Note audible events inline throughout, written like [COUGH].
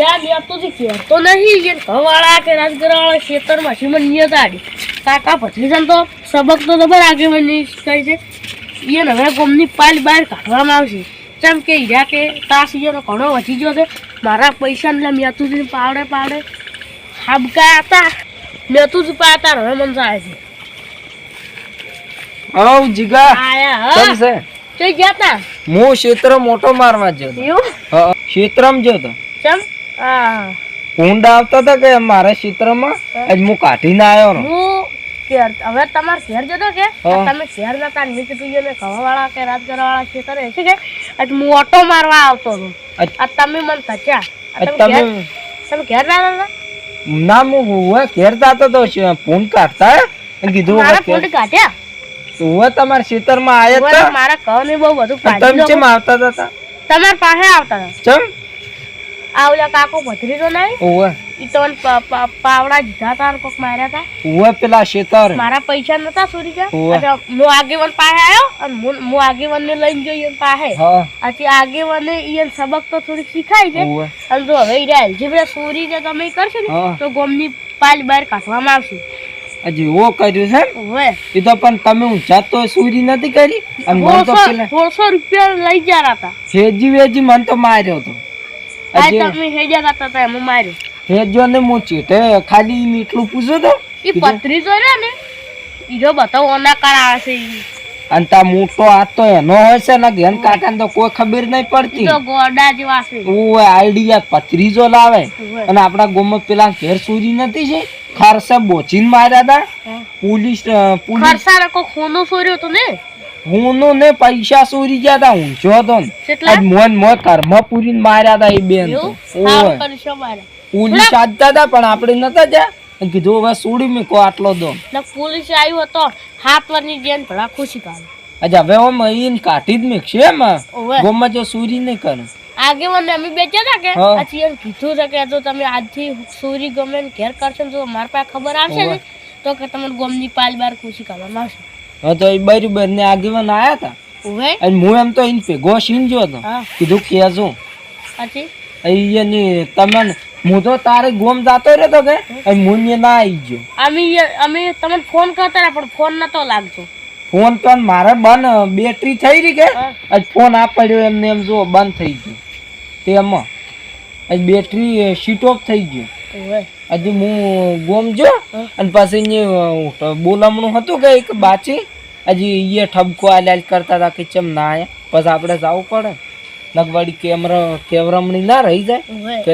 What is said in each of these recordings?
યાર યાર તો કહેતો નહીં કે ઘરવાળા કે રાજગરવાળા ખેતરમાં સીમન નિયત આડી. કાકા ભત્રીજાને તો સબક તો ખબર આગેવાની કહી છે. ઈયન હવે ગમની પાલ બહાર કાઢવામાં આવશે. કેમ કે હીરા કે તાસ ઈયનો ઘણો વધી ગયો છે. મારા પૈસા એટલે મેતુજી પાવડે પાવડે હાબકા હતા. મેતુજી જ પાતા હવે મન જાય છે. હવ જીગા. આયા હા. તે ગયા તા? હું ક્ષેત્ર મોટો મારવા ગયો એવું? હા ક્ષેત્રમાં ગયો ચમ? ઊંડ આવતા હતા કે મારા ક્ષેત્રમાં? આજ હું કાઢીને આવ્યો રો હું હવે તમારે શહેર જતો કે? તમે શહેર જતા મેં કીધું એને વાળા કે રાજગરવાળા ખેતર છે કે? આજ હું ઓટો મારવા આવતો હતો. આજ આ તમે મને થચ્યા તમે તમે ઘેર ના ના હું ઘેર જાતો તો ફોન કાઢતા કીધું ફોન કાઢ્યા? હુંએ તમારા માં આયા હતા મારા કહો ને બહુ બધું તમે ચેમ આવતા હતા? તમાર પાસે આવતા હતા. ચમ? આવલા કાકો ભત્રી તો નહીં? ઓવે ઈ તો પાવડા જીધા તાર કોક માર્યા હતા. ઓવે પેલા ક્ષેત્ર મારા પૈસા નતા સુરી ગયા. હું આગેવાન પાસે આયો અને હું- આગેવન ને લઈને એની પાસે. હા. આથી આગેવાને ઈયન સબક તો થોડીક શીખાય છે. અને જો હવે ઈરા એલ્જેબ્રા સોરી જે તમે કરશો ને તો ગોમની પાલ બહાર કાઢવામાં આવશે. હજી ઓ કર્યું છે ને? એ તો પણ તમે હું જાતો સુરી નથી કરી? અને મને તો પેલા સોળસો રૂપિયા લઈ ગયા હતા. હેજી વેજી મને તો માર્યો તો. આ તમે હેજા હતા હતા એમાં માર્યો. હેજો ને હું ચીટે ખાલી ઈને પૂછો તો. એ પત્રી જો રે ને ઈજો બતાવો અનાકાર આવે છે. અને તા મોટો હાથ તો એનો હોય છે ને ઘેન કાકા તો કોઈ ખબર નહીં પડતી. તો ગોડા જેવા છે. ઓય આઈડિયા પત્રીજો લાવે. અને આપણા ગોમ પેલા ઘેર સુરી નથી છે? ખારસા બોચીને માર્યા હતા. પોલીસ પોલીસ ખરસાને કોઈ ખૂનો સોર્યો તો ને? હોનો નો પૈસા ચોરી ગયા હતા હું જો તો આજ મોન મો ઘરમાં પૂરીને માર્યા હતા એ બેન સારું પોલીસ આજતા હતા પણ આપણે નતા જ્યાં કીધું હવે સોડી મેં કો આટલો દો. પોલીસ આવ્યો હતો હાથ વારની જેન ભલા ખુશી પાડે. અચ્છા હવે હું મહીન કાઢી જ મૂકશે એમાં? ગોમાં જો સુરી નહીં કરે. આગેવાનને અમે બેચ્યા હતા કે પછી એમ કીધું છે કે જો તમે આજથી સુરી ગમે ને ઘેર કરશો ને તો મારા પાસે ખબર આવશે ને તો કે તમને ગોમની પાલ બાર ખુશી કરવા આવશે. હા તો એ બરાબર ને આગેવાન આયા હતા? ઓવે. અને હું એમ તો એને ભેગો સીનજો હતો. કીધું કે કેજો પછી અહીંયાની તમને હું તો તારે ગોમ જાતો રહ્યો કે હું? ને ના આવી ગયો. અમે અમે તમને ફોન કરતા પણ ફોન નતો લાગતો. ફોન તો મારે બંધ બેટરી થઈ રહી કે ફોન આ પડ્યો એમને એમ જો બંધ થઈ ગયો. તેમાં. આજ બેટરી શીટ ઓફ થઈ ગયું. હજી હું ગોમ જો અને પાછી બોલામણું હતું કે એક બાચી. હજી એ ઠબકો આલ્યા કરતા હતા કે ચમ ના આયા. પછી આપણે જવું પડે. નગવાડી કેમેરા કેવરમણી ના રહી જાય કે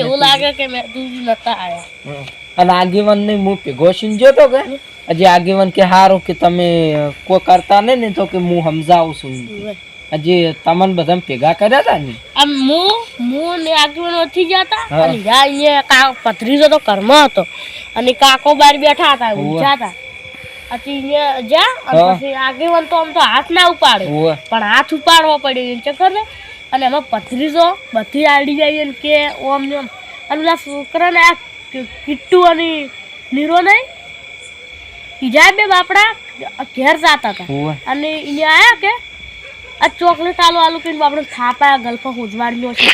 એવું લાગે કે મેં નતા આયા. અને આગેવાન ને હું ભેગો સીન તો કે હજી આગેવાન કે હારો કે તમે કોઈ કરતા નહીં ને તો કે હું સમજાવું છું. હજી તમને બધા ભેગા કર્યા હતા ને? આમ હું હું ને આગળ નથી જતા અને યા અહીંયા કા પથરીજો તો કર્મ હતો. અને કાકો બાર બેઠા હતા ઊંચા હતા. પછી અહીંયા જા પછી આગેવાન તો આમ તો હાથ ના ઉપાડે. પણ હાથ ઉપાડવો પડ્યો એને ચક્કર ને અને એમાં પથરીજો બધી આડી જાય ને કે ઓમ ને અને પેલા છોકરાને આ કિટ્ટુ અને નીરો નહીં બીજા બે બાપડા ઘેર જતા હતા. અને અહીંયા આયા કે આ ચોકલેટ આલુ આલુ કહીને બાપડે થાપા ગલ્ફો ઉજવાડ્યો છે.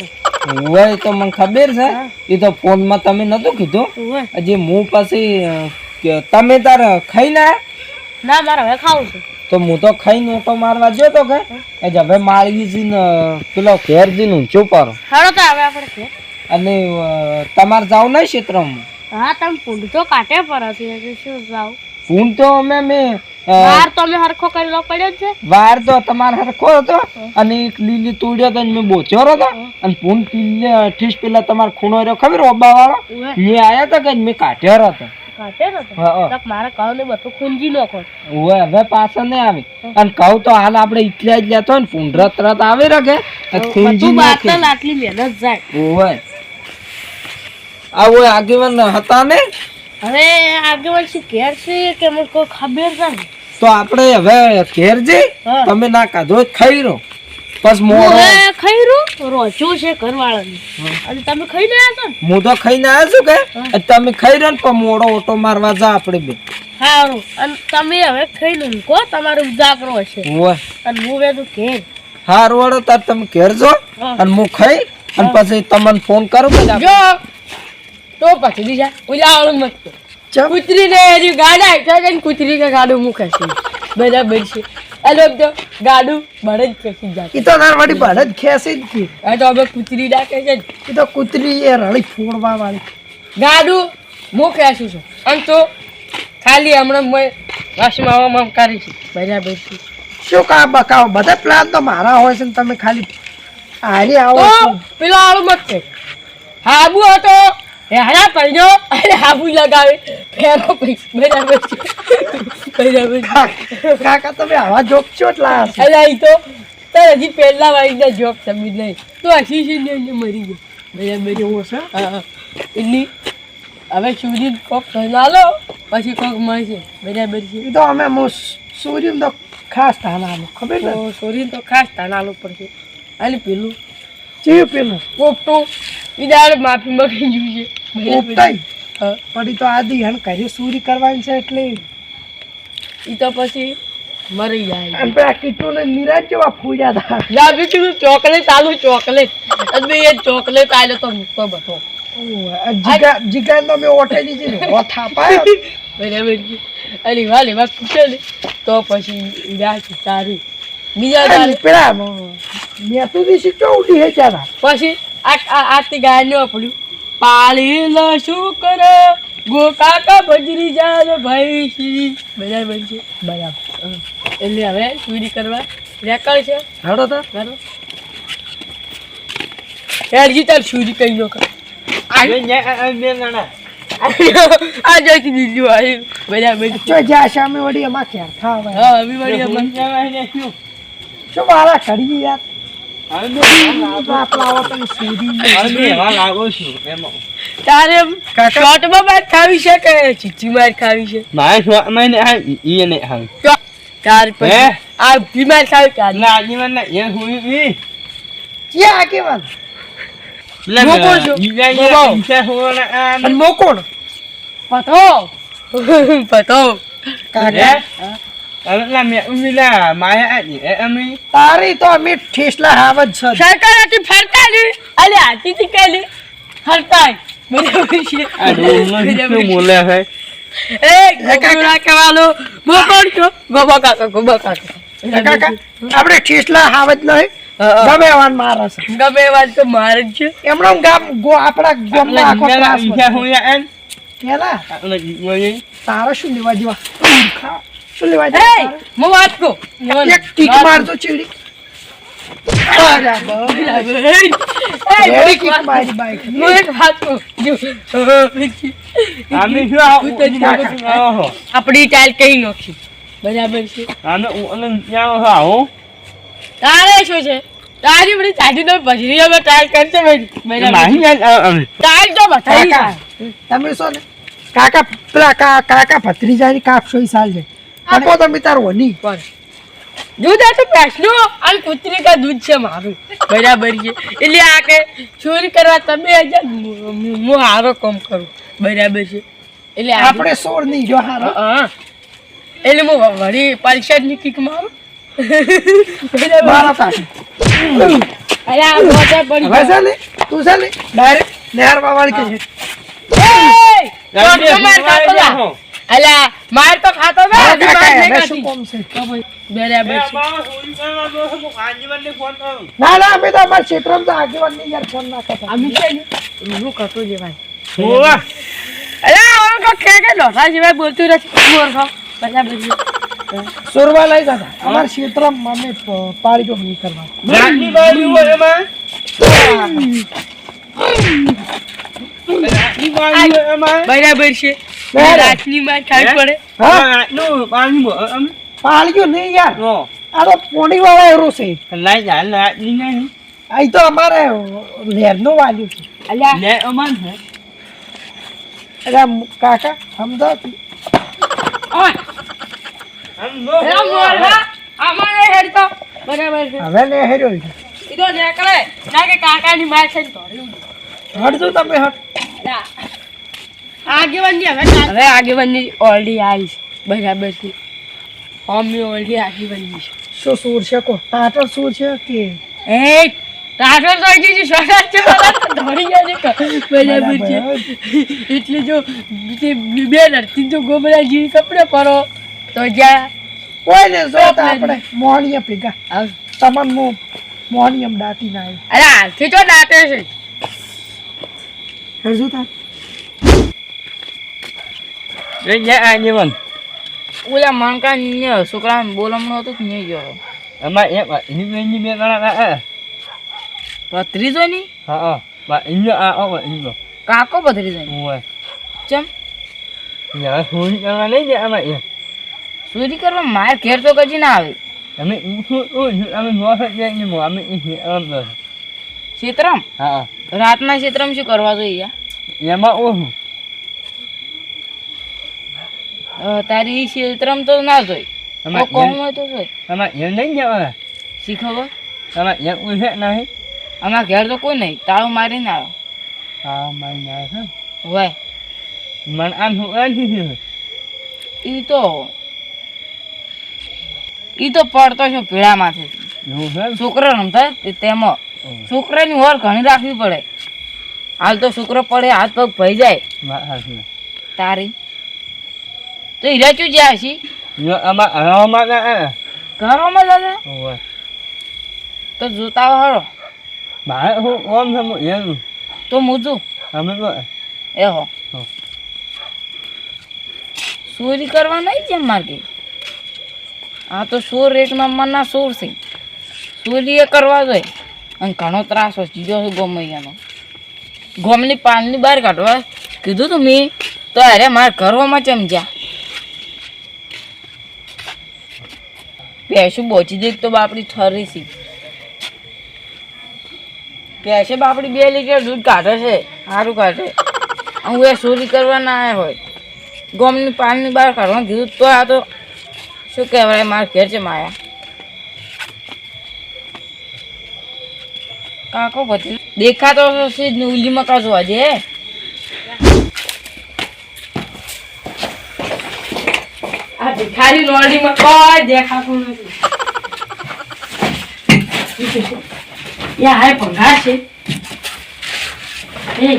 ઓવે તો મને ખબર છે. એ તો ફોનમાં તમે નતું કીધું. હજી હું પછી તમે તાર ખાઈ ના? ના મારે હવે ખાવું છે. તો હું તો ખાઈ ઓટો મારવા ગયો તો કે? હજી હવે માળી જીન પેલો ઘેર જઈને ઊંચો પારો હારો તો હવે આપણે ઘેર. અને તમારે જાવ નહીં ક્ષેત્રમાં? હા તમે પૂંડ તો કાટે પર હતી શું જાવ? પૂંડ તો અમે મેં બાર તો અમે હરખો કરેલો પડ્યો છે. વાર તો તમારે હરખો હતો અને એક લીલી તોડ્યો હતો મેં બોચ્યો હતો. અને પૂન પીલે ઠીસ પેલા તમારો ખૂણો રહ્યો ખબર ઓબા વાળો મેં આયા હતા કે મેં કાઢ્યો હતો. તો કહું ને બધું ખૂંજી નાખો. ઓવે હવે પાછો નહીં આવી. અને કહું તો હાલ આપણે એટલા જ લેતો ને પૂંઢ રત આવી રાખે ખૂંજી આટલી મહેનત જાય. ઓવે. આગેવાન હતા ને? હવે આગેવાન શું ઘેર છે કે મને કોઈ ખબર નથી. તો આપણે હવે ઘેર જઈ તમે ના કાધો ખાઈ રહો બસ ખાઈ છે ઘરવાળાની. અને તમે આવ્યા ને? હું તો ખાઈને આવ્યો છું કે? તમે ખાઈ રહ્યો પણ મોડો ઓટો મારવા જા આપણે બે. સારું અને તમે હવે ખાઈને ઊંઘો તમારો ઉજાગરો હશે. અને હું વેદું ઘેર. હાર વળો તાર તમે ઘેર જો. અને હું ખાઈ અને પછી તમને ફોન કરું. જો. તો પછી બીજા. ઓલા મત ચમ. કૂતરી ને હજી ગાડા હેઠા છે ને કૂતરી કે ગાડું મૂકે છે બરાબર છે લોક તો ગાડું જ ખેંચી જાય. એ તો તાર વળી જ ખેંચી જ ગઈ. આ તો હવે કૂતરી ડાકે છે એ તો કૂતરી એ રળી ફોડવા વાળી. ગાડું હું ખેંચું છું? અને તો ખાલી હમણાં મેં વાસમાં કરી છે. બરાબર છે શું કા બકાવો? બધા પ્લાન તો મારા હોય છે ને તમે ખાલી હારી આવો છો. પેલો આળું મત છે. હાબુ હતો. હેરા પડ્યો અરે હાબુ લગાવે. ફેરો બરાબર છે બરાબર કાકા તમે આવા જોક છો એટલા અરે અહીં તો તો હજી પહેલા વાળી જોક સમજ નહીં. તો છે ને મરી ગયો. બરાબર એવું છે હા એટલી હવે સૂર્ય કોક નાલો પછી કોક મળશે. બરાબર છે તો અમે હું સૂર્ય તો ખાસ સ્થાન ખબર ને સૂર્ય તો ખાસ તાનાલો પડશે. અને પેલું ચીયું પેલું પોપટું ઈદાર માફી મગી ગયું છે. પોપટાઈ હા. તો આદિ હણ ઘરે સૂરી કરવાની છે એટલે ઈ. તો પછી મરી જાય. અને પેલા કીટુ ને નિરાજ જેવા ફૂજ્યા હતા જા બીજું ચોકલેટ આલુ ચોકલેટ. અને એ ચોકલેટ આલે તો મૂકો બધો. જીગા જીગા તો મેં ઓઠે દીધી ને ઓઠ પાય બરાબર અરે વાહ વાત પૂછે ને તો પછી ઈરા તારી. બીજા પેલા મેં તો હે પછી આ આરતી ગાયને વાપર્યું પાળી લો શું કરે? ગો કાકા ભજરી જાલ ભાઈ શ્રી. બરાબર બનશે બરાબર. એટલે હવે ચોરી કરવા રેકળ છે. હડો તો. બરાબર હેડજી તાર ચોરી કર આ જોઈતી દીધું આવ્યું બરાબર છે. ચો જ્યાં સામે વળી એમાં ખાવા હા હવે વળી અમને શું? મારા ઘડી યાર? તારે શોર્ટમાં ખાવી છે કે ચીચી માર ખાવી છે તાર આ બીમાર ખાવી કે આ ક્યાં આગેવાન અને મોકોણ પતો પતો કાકા તારી તો ઠેસલા હાવ જ છે સરકાર ફરતા ને અલે હાથી થી કઈ ફરતા છે કાકા આપણે ઠેસલા હાવ જ નહીં હા, ગમે એવાન મારે છે ગમે એ તો મારે જ છે એમનો ગામ ગો આપણા ગામનો આખો ત્રાસ વધે. કેલા તારે શું લેવા જેવા. શું લેવા એ જેવા હું વાત કહું. એક ટીક મારતો ચીડી. આપડી ની. ટાઈલ કઈ નોખી. બરાબર છે. તારે શું છે? તારી બધી ચાટી નો ભજરી અમે ટાઈલ કરશે ટાઈલ તો બતાવી કાકા તમે શું ને? કાકા પેલા કાકા ભત્રીજાની કાપશો ઈ સાલ છે. આપો તમે તાર વની પણ દૂધ આ તો પ્રશ્નો અને પુત્રી કા દૂધ છે મારું? બરાબર છે. એટલે આ કે ચોરી કરવા તમે હજાર હું હારો કામ કરું. બરાબર છે. એટલે આપણે સોર નહીં જો હારો. હા. એટલે હું વળી પલ્સરની કિક મારું. અરે આ મોઢા પડી હવે છે તું છે ને? ડાયરેક્ટ નહેર વાળી કે છે. એય! કોણ તો માર ખાતો તા? અલા, માર તો ખાતો ને કાકા માર શું. કામ છે? બરાબર છે. ના ના અમે તો અમાર ક્ષેત્રમ તો આગેવાનની યાર ફોન ના કરતા. અમે છે ને, ખાતું છે ભાઈ. અલા, હવે કો કે કે ડોસા ભાઈ બોલતું નથી. ખા બરાબર છે. સુરવા લઈ જતા. અમાર ક્ષેત્રમ અમે પાડી જો નહીં કરવા. બરાબર છે. રાતની માર ખાવી પડે. હા? પાડ્યો નહીં યાર. આ તો પોણી વાળા એરો છે. અહીં તો અમારે વાલ્યું છે. અલ્યા. કાકા સમજો ઓય. અમારે મૂર્ખા. તો બરાબર છે. હવે ને હેર્યો છે. ઈ તો નીકળે. ના કે કાકાની માર છે ધોળ્યું. હટજો તમે હટ ના. આગેવાનની હવે હવે આગેવાનની ઓલડી આવી બરાબર છે. અમે ઓલડી આગેવાનની છે. શું સૂર છે કો? ટાટર સૂર છે કે? એ ટાટર તો હજી છે સોડા છે બધા ગયા છે બરાબર છે. એટલે જો તે બે નરસિંહ તો ગોબરા જેવી કપડે પરો તો જા કોઈ ને જો તો આપણે મોહણીએ પીગા. તમને હું. મોહણીયમ દાટી ના અરે હાલથી તો નાટે છે. હજુ તાર. ઓલા મણકા ને છોકરા બોલમણો હતો કે નહીં ગયો? એમાં એક એની બે ગણા ભત્રીજો ની હા હા. ઇન્જો આ આ ઇન્જો કાકો ભત્રીજો ની ઓય ચમ. યાર ફોન કરવા નહીં જાય આમાં એ ચોરી કરવા? માર ઘેર તો કજી ના આવે. અમે અમે નોસ જાય ને અમે ક્ષેત્રમ હા રાતના ક્ષેત્રમ શું કરવા જોઈએ? એમાં ઓહું. તારી ક્ષેત્રમ તો ના જોઈ. તો કોમ હોય તો જોઈ. આમાં એમ નહીં જવા શીખવો આમાં એમ ઉઠે નહીં અમારા ઘેર તો કોઈ નહીં. તાળું આવ્યો હા મારી ના છે હોય મન આમ હું આની ઈ તો ઈ તો પડતો છે પીળામાંથી. છોકરો રમતા તેમાં. છોકરાની ઓર ઘણી રાખવી પડે. હાલ તો છોકરો પડે હાથ પગ ભઈ જાય. તારી. તો હીરા ચું જ્યાં છી ઘરોમાં દાદા તો જોતા હળો મારે હું ઓમ છે એનું તો મૂજું અમે તો એ હો. ચોરી કરવા નહીં જેમ માર્ગે આ તો સોર એક નંબરના સોર છે. ચોરી એ કરવા જોઈએ. અને ઘણો ત્રાસ હોય ચીજો છે ગોમૈયાનો. ગોમની પાનની બહાર કાઢવા કીધું તું મેં. તો અરે મારા ઘરમાં ચમજ્યા પેશું બોચી દે તો બાપડી ઠરી સી પેશે બાપડી બે લીટર દૂધ કાઢે છે સારું કાઢે. હું એ ચોરી કરવા ના આવ્યા હોય. ગોમની પાનની બહાર કાઢવાનું કીધું તો આ તો શું કહેવાય, મારા ઘેર છે માયા. કાકો પછી દેખાતો ઉલી મકા જોવા જે ભિખારી લોડીમાં કોઈ દેખાતું નથી. યા હાય ભંગાર છે. એ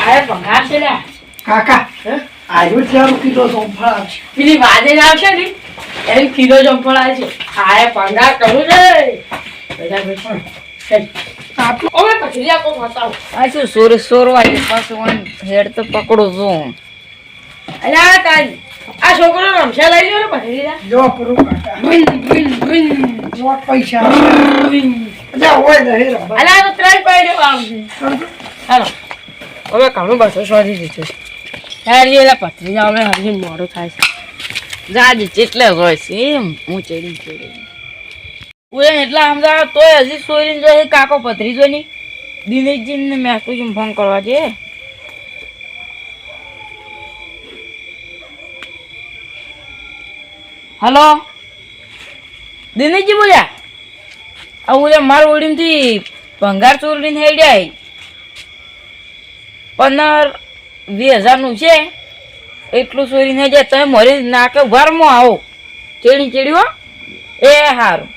હાય ભંગાર છે લ્યા. કાકા આવ્યો ચાર કિલો સોંફળ આવશે. પેલી વાદે આવશે ને? એમ ખીરો જંપળ આવે છે હાય ભંગાર કરું છે. બધા બતાવો. આ શું સોર સોરવા પાછું હેડ તો પકડું છું. અરે આ તારી આ છોકરો રમશે લઈ લ્યો ને પછી જો કરું કાકા વિન વિન વિન નોટ પૈસા. અચ્છા હોય ને હેરો. રબર તો ત્રણ પાડ્યો આવશે. હાલો. હવે ઘણું બધું શોધી દીધું યાર એલા પથરી જાવ હજી મોડું થાય છે. જાજ જેટલે હોય છે એમ હું ચડી ચડી. ઉએ એટલા સમજાવ તોય હજી સોરીને જો કાકો પથરી જો ની દિનેશજીને મેસેજ ફોન કરવા છે હલો? દિનેશજી બોલ્યા? આ ઓલે મારા ઓડીમથી ભંગાર ચોરીને હેડ્યા પંદર વીસ હજારનું છે, એટલું ચોરીને જાય તમે મરી નાકે વારમાં આવો. ચેડી ચેડી હો. એ સારું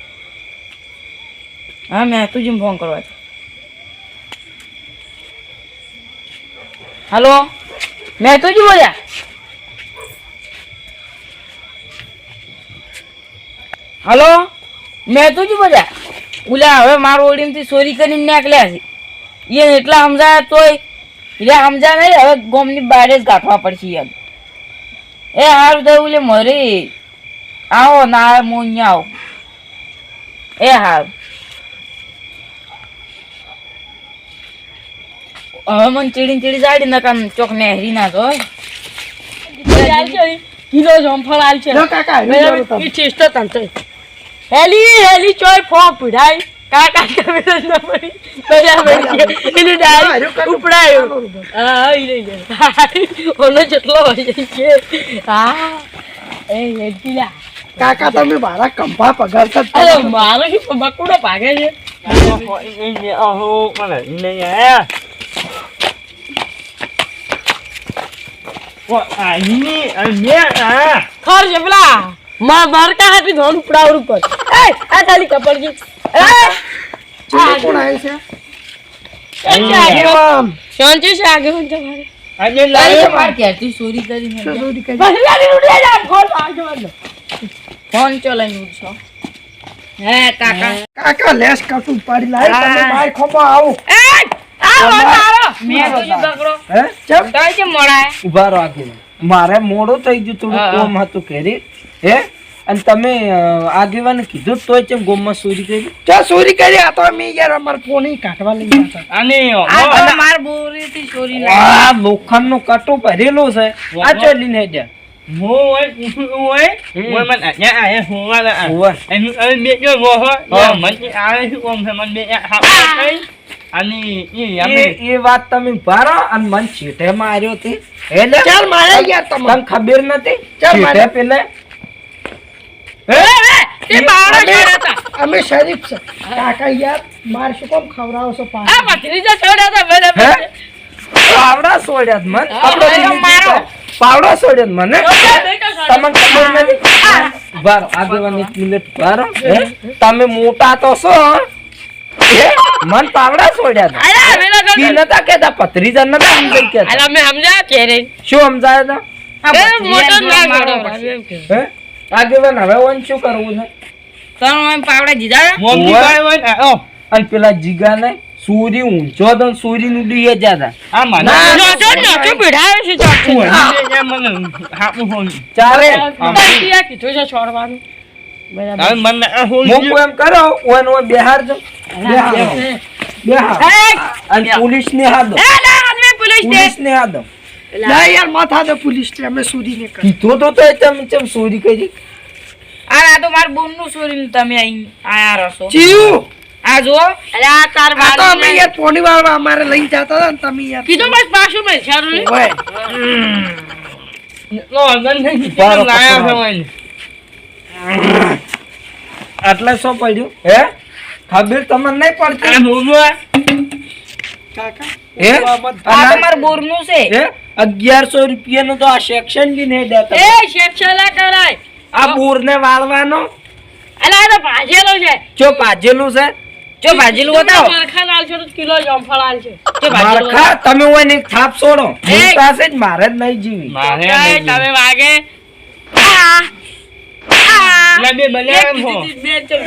હા, મેં તું ફોન કરવા હલો? મેં તું જ બોલ્યા? હલો? મેં તું જ બધા ઓલા હવે મારું ઓડીમથી ચોરી કરીને નીકળ્યા છે. એ એટલા સમજાયા તોય એટલે સમજા નહીં હવે ગોમની બહાર જ ગાંઠવા પડશે એમ એ હારું થયું એટલે મરી. આવો ના આવે હું અહીંયા આવું. એ હારું. હવે મને ચીડી ચીડી જાડી નકા ચોક ને હેરી ના તો કિલો જમફળ આલ છે કાકા ટેસ્ટ તંત્ર હેલી હેલી ચોય ફો પીડાઈ કાકા કમે ન પડી બરાબર છે એને ડાયરેક્ટ ઉપડાયો હા ઈ લઈ જાય ઓનો જેટલો હોય છે હા એ હેડીલા કાકા તમે મારા કંપા પગારતા અરે. મારો શું બકુડો ભાગે છે ખર છે પેલા માં મારકા હાથી ધોન ઉપડાવરું ઉપર. એ આ ખાલી કપડજી એ! કોણ આવ્યું છે? શાંતિ છે આગે હું તમારે? આજે લાવ્યો માર ઘેરથી ચોરી કરીને શું ચોરી કરી? બસ લાડી ઉડે જા ફોન આગળ વાળો ફોન ચલાવીને ઉઠશો. હે કાકા. કાકા લેસ કાઢું પાડી લાય તમે માર ખોમાં આવો. એ આવો આવો મે તો પકડો હે? ચમ? તાય કે મોડા ઊભા રહો આગેવાન. મારે મોડું થઈ ગયું થોડું કોમ હતું ઘરે. હે? અને તમે આગેવાને કીધું તોય કેમ ગોમમાં ચોરી કરી? ચા ચોરી કરી? આ તો અમે યાર અમાર ફોન ઈ કાઢવા લઈ ગયા હતા. અને આ માર બોરી થી ચોરી ના આ લોખંડનો કાંટો ભરેલો છે. આ ચોલીને એ એ વાત તમે ભારો અને મન છેટે માર્યો તે. હે ને? ચાલ મારે યાર તને તમે ખબર નથી ચાલ છેટે મારે. પેલે તે બાળો છોડ્યા હતા અમે શરીફ છે. કાકા યાર માર શું કોમ ખવડાવો છો આ ભત્રીજા છોડ્યા હતા બરાબર પાવડા છોડ્યા છે મને. હા, કપડો એ બીજી મારો. પાવડા છોડ્યા મને તમને તમને ખબર નથી? બારો આગેવાન એક મિનિટ બારો તમે મોટા તો છો મન પાવડા છોડ્યા હતા. અરે કી નતા કેતા પથરીજા નતા સમજાઈ કેતા અલા મેં સમજ્યા કે રે શું સમજાયા હતા? મોટો ના છોડો હે? આગેવાન હવે ઓન શું કરવું છે? તમે મને પાવડા હોય. અને પેલા જીગાને સૂરી ઊંચો તો સૂરી નું ડી જતા નાચો નાચો પીઢાવે છે ચાકુ ચારે. તરતીયા કીધું છે છોડવાનું. બરાબર. હું એમ કરો ઓન ઓન બિહાર જો બિહાર બિહાર અને પોલીસ ને હાદો પોલીસ ને હાદો. ના યાર માથા દે પોલીસ સ્ટેશન અમે ચોરી ને કરી. કીધું તો તો તમે ચમ ચોરી કરી? આ આ તો માર બોનનું ચોરી તમે અહીં આયા રસો. જીવ! આ જો અરે આ તાર આ તો અમે યાર પોણી વાળવા અમારે લઈ જતા હતા ને તમે યાર કીધું બસ પાછું મેં છારું ઓય. એટલે શું પડ્યું? હે? ખબર તમને નહીં પડતી? કાકા હે? આ તો માર છે. હે? અગિયારસો રૂપિયા નું તો આ સેક્શન બી નહીં દેતા. એ શેક્ષલા કરાય. આ બોરને વાળવાનો? અલે આ તો ભાજેલો છે. જો પાજેલું છે? જો ભાજીલું બતાવો. મારખા લાલ છે તો કિલો જમફળ છે. જો મારખા તમે હોય ને થાપ છોડો. મોટા છે જ મારે જ નહીં જીવી. મારે તમે વાગે. બેઠો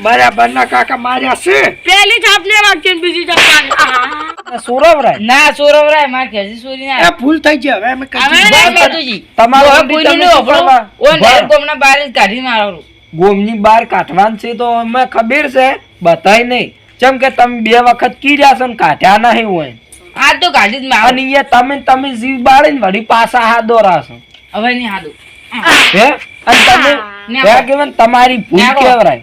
હતી કયો છોડે છે આહ, બરાબર. ના કાકા માર્યા છે. પેલી છાપ ને વાગશે બીજી છાપ વાગે ના ચોરવરાય માર ઘેરથી ચોરી ના. એ ભૂલ થઈ ગઈ હવે અમે કરી હવે દીધું. નહીં. બેતુજી તમારો ઓય વડી કોઈનું તમે નહીં શું હોભળો. કરવા? ઓય ભર. નેટ ગોમના બહાર જ કાઢી મારો ગોમની બહાર કાઢવાનું છે તો અમે ખબર છે. બતાય નહીં. જેમ કે તમે બે વખત કીર્યા છો ને કાઢ્યા નહીં હોય. આ તો કાઢી જ મારો. એ તમે તમે જીવ બાળીને વળી પાછા હાથ દોરાશો હવે નહીં હાદું હે? અને તમે ને હે કે મને તમારી ભૂલ કેવરાય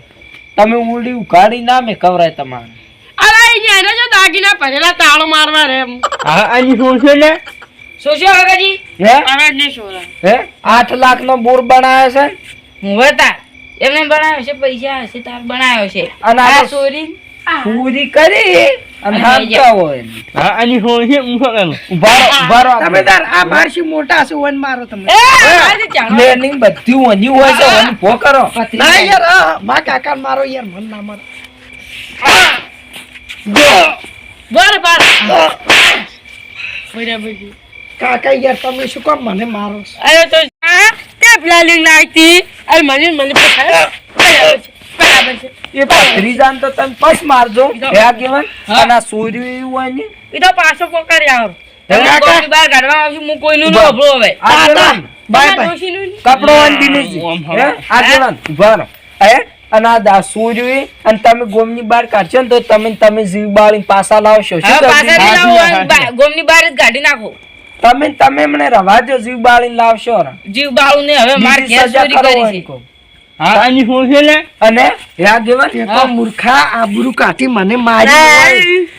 તમે ઊંડી ઉઘાડી ના મે કવરાય તમારે. અરે અહીંયા એને જો દાગીના પહેરેલા તાળો મારવા રે હા આની શું છે ને? છે કાકાજી હે? હવે નહીં શું હે? આઠ લાખ નો બોર બનાવ્યો છે? હું હતા એમને બનાવ્યો છે પૈસા હશે તાર બનાવ્યો છે. અને આ ચોરી? પૂરી કરી. કાકા યાર મન ના મારો. બર બર બરાબર છે. કાકા યાર તમે શું કામ મને મારો અરે તો તે પ્લાનિંગ નાખતી અરે મને મને એ પથરીજાન તો તમે પસ મારજો. હે. કેવન અને આ સૂર્ય હોય ને એ તો પાછો આવો. બહાર કાઢવા આવશું હું કોઈનું હવે. કપડો દિનેશજી હે? અને આ અને તમે ગોમની બહાર કાઢશો ને તો તમે તમે જીવ બાળી પાછા લાવશો. ગોમની બહાર જ કાઢી નાખો. તમે તમે મને રવા દો જીવ બાળી લાવશો જીવ બાળું ને હવે મારી સજા ચોરી છે કહું. અને યાર દેવા તે તો મૂર્ખા આબરૂ કાઢી મને મારી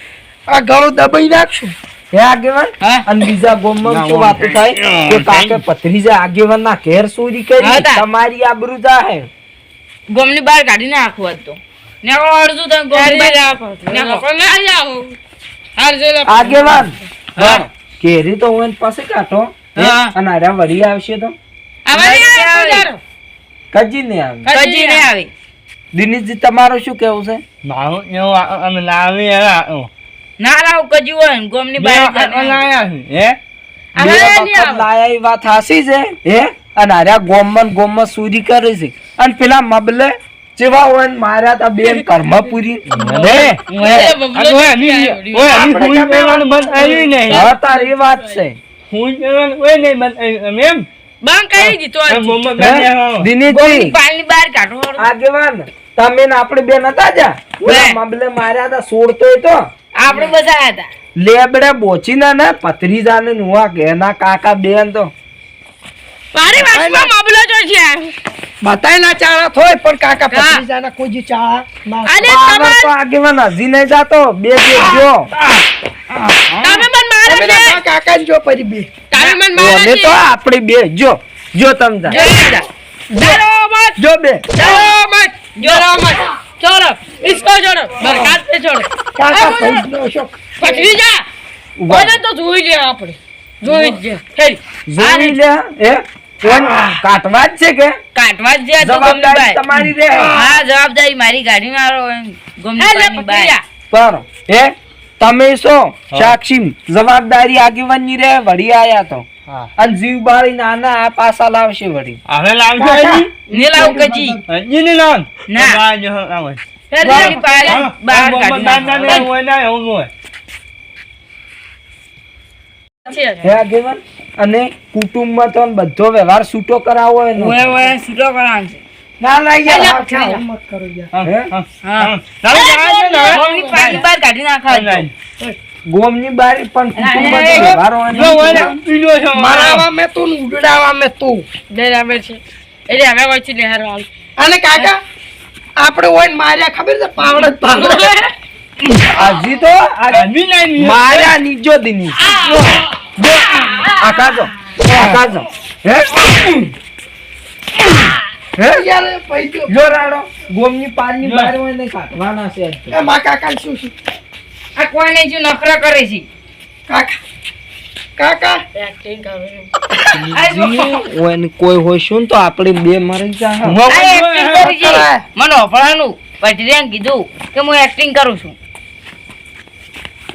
આ ગળો દબાઈ નાખશું હે આગેવાન? અને બીજા ગોમમાં શું વાતો થાય? કે કાકે પથરીજા આગેવાન ના ઘેર ચોરી કરી તમારી આબરૂ જાહે. ગોમની બહાર કાઢી નાખો તો. ને અડધું તમે ગોમની બહાર. રાખો. નાખો. ના આવો. હાર જો લે. આગેવાન કેરી તો હું એની પાસે કાઢો હા. અને આર્યા વળી આવશે તો. કજી નહીં આવી. કજી નહીં આવી. દિનેશજી તમારું શું કેવું છે? મારું એવું અમે લાવી ના લાવ કજી હોય ને ગોમની બહાર લાયા છે હે. લાયા એ વાત હાસી છે હે? અને આર્યા ગોમન ગોમમાં સુરી કરે છે. અને પેલા મબલે જેવા હોય ને માર્યા તા બેન કર્મ પૂરી. તાર વાત છે. હું નહીં એમ? બંધ કરી દીધો. દિનેશજી. પાલની બહાર કાઢો આગેવાન તમે ને આપણે બેન હતા જા? ઓલા બે. માર્યા તા સોડતોય તો. આપણે બધાયા હતા. લેબડે બોચીના ને પથરીજા ને નુવા કે એના કાકા બેન તો. મારી વાતમાં મામલો જો છે. બતાય ના ચાળા થોય પણ કાકા હા. જાના કોઈ જે ચાળા અને પાવર તો આગેવાન હજી નહીં જાતો. બે બે જો. તમે મન મારો તમે છે. ના કાકાને જો પરી બે. તમે અમે તો આપણી બે. જો જો તમ તમારી જવાબદારી મારી ગાડી માં ગમની તમે શું? સાક્ષી જવાબદારી આગેવાની રે વળી આયા તો. અને જીવ બાળી નાના આ પાસા લાવશે વળી. હવે લાવશે ને લાવ કજી ની ના. લાવો. ને. ના. છે. અને કુટુંબમાં તો બધો વ્યવહાર છૂટો કરાવો છૂટો ઓએ ના યાર કરો યાર. હા. ગમની પાલની બહાર કાઢી નાખા ગોમની બારી પણ. મારાવા મેં તું ને ઉડાવા મેં તું. બરાબર છે. એટલે હવે વચ્ચે લહેર વાળ અને કાકા આપણે હોય માર્યા ખબર છે? પાવડે જ પાવડે હજી તો માર્યા નીજો દિની. આકાજો આકાજો હે? હે. યાર પૈજો જો રાડો ગોમની પારની બહાર હોય ને કાઢવાના છે એ મા કાકા શું શું આ કોઈ જો નખરા કરે છે? કાકા કાકા. એક્ટિંગ કરે હોય કોઈ હોય શું તો આપણે બે મરી જા મને અફળાનું પટરિયાને કીધું કે હું એક્ટિંગ કરું છું.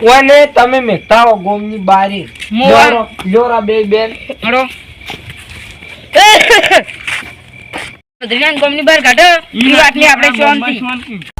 ઓને તમે મેટાવો ગોમની બારી. હું જોરા બે બેન. હડો. [LAUGHS] પટરિયાને ગમની બહાર કાઢો એ વાતની આપણે શાંતિ.